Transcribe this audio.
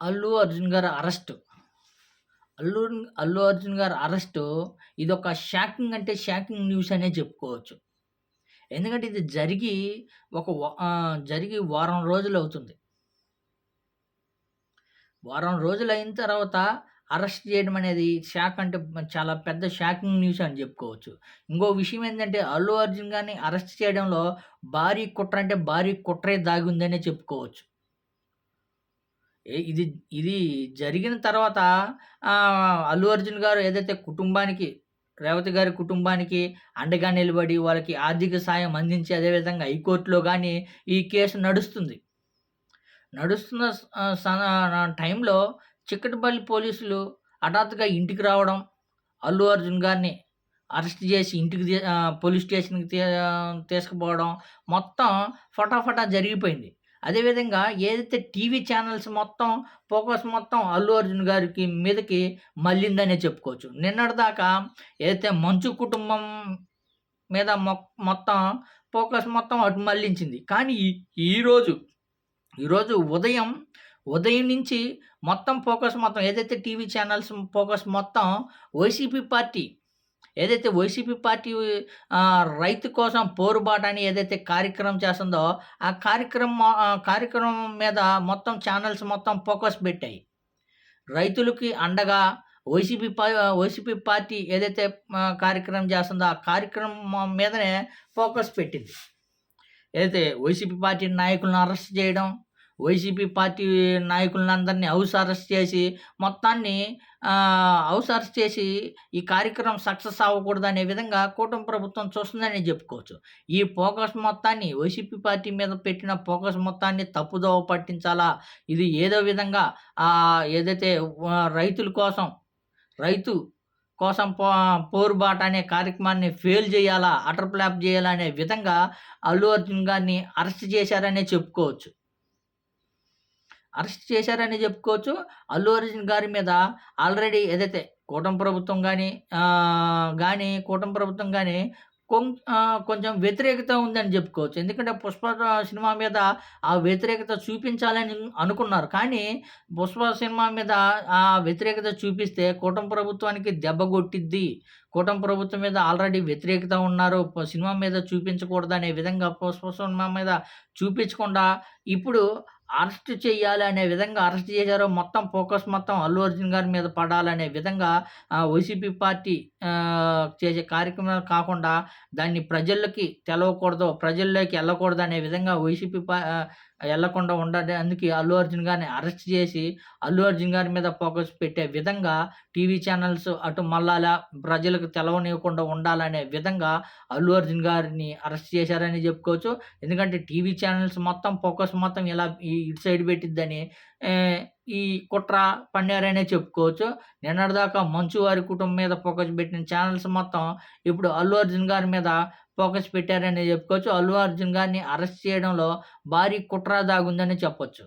అల్లు అర్జున్ గారి అరెస్టు. అల్లు అల్లు అర్జున్ గారి అరెస్టు ఇదొక షాకింగ్ అంటే షాకింగ్ న్యూస్ అనే చెప్పుకోవచ్చు. ఎందుకంటే ఇది జరిగి ఒక వ జరిగి వారం రోజులు అవుతుంది వారం రోజులు అయిన తర్వాత అరెస్ట్ చేయడం అనేది షాక్ అంటే చాలా పెద్ద షాకింగ్ న్యూస్ అని చెప్పుకోవచ్చు. ఇంకో విషయం ఏంటంటే అల్లు అర్జున్ గారిని అరెస్ట్ చేయడంలో భారీ కుట్ర అంటే భారీ కుట్రే దాగుందనే చెప్పుకోవచ్చు. ఇది ఇది జరిగిన తర్వాత అల్లు అర్జున్ గారు ఏదైతే కుటుంబానికి రేవతి గారి కుటుంబానికి అండగా నిలబడి వాళ్ళకి ఆర్థిక సాయం అందించి అదేవిధంగా హైకోర్టులో కానీ ఈ కేసు నడుస్తుంది. నడుస్తున్న స టైంలో చిక్కటపల్లి పోలీసులు హఠాత్తుగా ఇంటికి రావడం, అల్లు అర్జున్ గారిని అరెస్ట్ చేసి ఇంటికి తీ పోలీస్ స్టేషన్‌కి తీ తీసుకుపోవడం మొత్తం ఫటాఫటా జరిగిపోయింది. అదేవిధంగా ఏదైతే టీవీ ఛానల్స్ మొత్తం ఫోకస్ మొత్తం అల్లు అర్జున్ గారికి మీదకి మళ్ళిందనే చెప్పుకోవచ్చు. నిన్నటిదాకా ఏదైతే 'మంచు' కుటుంబం మీద మొ మొత్తం ఫోకస్ మొత్తం అటు మళ్ళించింది కానీ ఈ ఈరోజు, ఈరోజు ఉదయం, ఉదయం నుంచి మొత్తం ఫోకస్ మొత్తం ఏదైతే టీవీ ఛానల్స్ ఫోకస్ మొత్తం వైసీపీ పార్టీ ఏదైతే వైసీపీ పార్టీ రైతు కోసం పోరుబాట అని ఏదైతే కార్యక్రమం చేస్తుందో ఆ కార్యక్రమం కార్యక్రమం మీద మొత్తం ఛానల్స్ మొత్తం ఫోకస్ పెట్టాయి. రైతులకి అండగా వైసీపీ పా వైసీపీ పార్టీ ఏదైతే కార్యక్రమం చేస్తుందో ఆ కార్యక్రమం మీదనే ఫోకస్ పెట్టింది. ఏదైతే వైసీపీ పార్టీ నాయకులను అరెస్ట్ చేయడం, వైసీపీ పార్టీ నాయకులందరిని హౌస్ అరెస్ట్ చేసి మొత్తాన్ని హౌస్ అరెస్ట్ చేసి ఈ కార్యక్రమం సక్సెస్ అవ్వకూడదనే విధంగా కూటమి ప్రభుత్వం చూస్తుందనే చెప్పుకోవచ్చు. ఈ ఫోకస్ మొత్తాన్ని వైసీపీ పార్టీ మీద పెట్టిన ఫోకస్ మొత్తాన్ని తప్పుదోవ పట్టించాలా, ఇది ఏదో విధంగా ఏదైతే రైతుల కోసం, రైతు కోసం పో పోరుబాట అనే కార్యక్రమాన్ని ఫెయిల్ చేయాలా, అటర్ ప్లాప్ చేయాలా అనే విధంగా అల్లు అర్జున్ గారిని అరెస్ట్ చేశారనే చెప్పుకోవచ్చు. అరెస్ట్ చేశారని చెప్పుకోవచ్చు. అల్లు అర్జున్ గారి మీద ఆల్రెడీ ఏదైతే కూటమి ప్రభుత్వం కానీ కానీ కూటమి ప్రభుత్వం కానీ కొం కొంచెం వ్యతిరేకత ఉందని చెప్పుకోవచ్చు. ఎందుకంటే 'పుష్ప' సినిమా మీద ఆ వ్యతిరేకత చూపించాలని అనుకున్నారు. కానీ 'పుష్ప' సినిమా మీద ఆ వ్యతిరేకత చూపిస్తే కూటమి ప్రభుత్వానికి దెబ్బ కొట్టిద్ది. కూటమి ప్రభుత్వం మీద ఆల్రెడీ వ్యతిరేకత ఉన్నారు. సినిమా మీద చూపించకూడదనే విధంగా 'పుష్ప' సినిమా మీద చూపించకుండా ఇప్పుడు అరెస్ట్ చేయాలి అనే విధంగా అరెస్ట్ చేశారు. మొత్తం ఫోకస్ మొత్తం అల్లు అర్జున్ గారి మీద పడాలనే విధంగా వైసీపీ పార్టీ చేసే కార్యక్రమాలు కాకుండా దాన్ని ప్రజలకి తెలవకూడదు, ప్రజల్లోకి వెళ్ళకూడదు అనే విధంగా వైసీపీ పా వెళ్ళకుండా ఎళ్ళకుండా అందుకే అల్లు అర్జున్ గారిని అరెస్ట్ చేసి, అల్లు అర్జున్ గారి మీద ఫోకస్ పెట్టే విధంగా టీవీ ఛానల్స్ అటు మళ్ళాలా, ప్రజలకు తెలవనివ్వకుండా ఉండాలనే విధంగా అల్లు అర్జున్ గారిని అరెస్ట్ చేశారని చెప్పుకోవచ్చు. ఎందుకంటే టీవీ ఛానల్స్ మొత్తం ఫోకస్ మొత్తం ఇలా ఈ ఇటు సైడ్ పెట్టిద్దని ఈ కుట్ర పన్నారనే చెప్పుకోవచ్చు. నిన్నటిదాకా 'మంచు' వారి కుటుంబం మీద ఫోకస్ పెట్టిన ఛానల్స్ మొత్తం ఇప్పుడు అల్లు అర్జున్ గారి మీద ఫోకస్ పెట్టారనే చెప్పుకోవచ్చు. అల్లు అర్జున్ గారిని అరెస్ట్ చేయడంలో భారీ కుట్ర దాగుందని చెప్పొచ్చు.